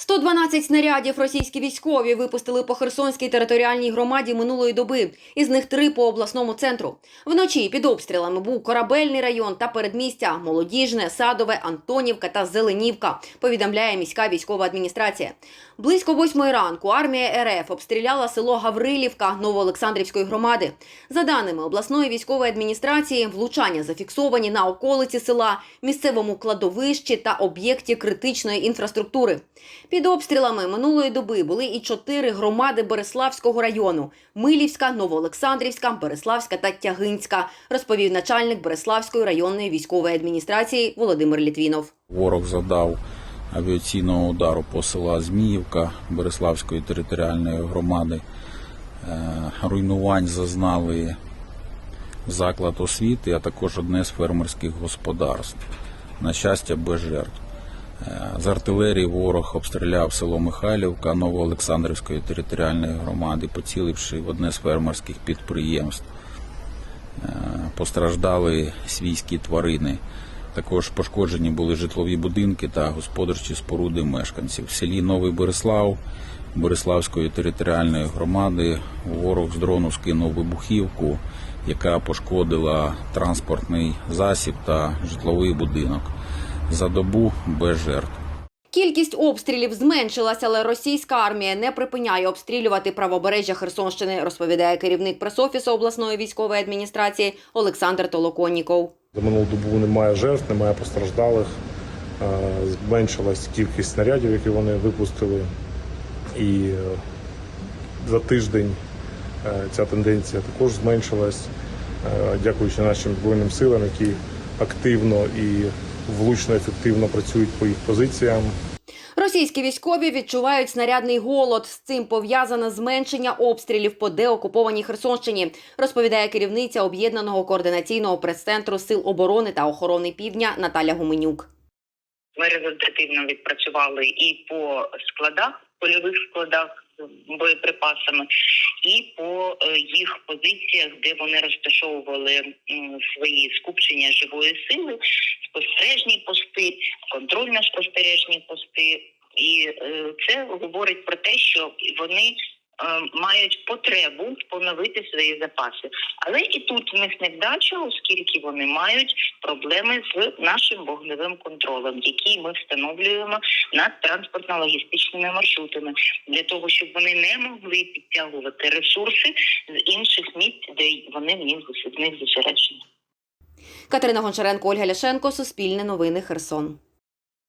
112 снарядів російські військові випустили по Херсонській територіальній громаді минулої доби, із них три по обласному центру. Вночі під обстрілами був корабельний район та передмістя Молодіжне, Садове, Антонівка та Зеленівка. Повідомляє міська військова адміністрація. Близько восьмої ранку армія РФ обстріляла село Гаврилівка Новоолександрівської громади. За даними обласної військової адміністрації, влучання зафіксовані на околиці села, місцевому кладовищі та об'єкті критичної інфраструктури. Під обстрілами минулої доби були і чотири громади Береславського району: Милівська, Новоолександрівська, Береславська та Тягинська, розповів начальник Береславської районної військової адміністрації Володимир Літвінов. Ворог завдав авіаційного удару по села Зміївка Береславської територіальної громади. Е, Руйнувань зазнали заклад освіти, а також одне з фермерських господарств. На щастя, без жертв. Е, З артилерії ворог обстріляв село Михайлівка Новоолександрівської територіальної громади, поціливши в одне з фермерських підприємств. Е, Постраждали свійські тварини. Також пошкоджені були житлові будинки та господарчі споруди мешканців. В селі Новий Береслав Береславської територіальної громади ворог з дрону скинув вибухівку, яка пошкодила транспортний засіб та житловий будинок. За добу без жертв. Кількість обстрілів зменшилася, але російська армія не припиняє обстрілювати правобережжя Херсонщини, розповідає керівник пресофісу обласної військової адміністрації Олександр Толоконніков. За минулу добу немає жертв, немає постраждалих. Е, Зменшилась кількість снарядів, які вони випустили. І е, за тиждень е, ця тенденція також зменшилась, дякуючи нашим Збройним силам, які активно і влучно ефективно працюють по їх позиціям. Російські військові відчувають снарядний голод. З цим пов'язане зменшення обстрілів по деокупованій Херсонщині, розповідає керівниця об'єднаного координаційного прес-центру сил оборони та охорони півдня Наталя Гуменюк. Ми результативно відпрацювали і по складах, польових складах з боєприпасами, і по е, їх позиціях, де вони розташовували свої скупчення живої сили, спостережні пости, контрольно-спостережні пости. І е, це говорить про те, що вони мають потребу поновити свої запаси. Але і тут в них невдача, оскільки вони мають проблеми з нашим вогневим контролем, який ми встановлюємо над транспортно-логістичними маршрутами, для того, щоб вони не могли підтягувати ресурси з інших місць, де вони в них зосереджені. Катерина Гончаренко, Ольга Ляшенко, Суспільне новини, Херсон.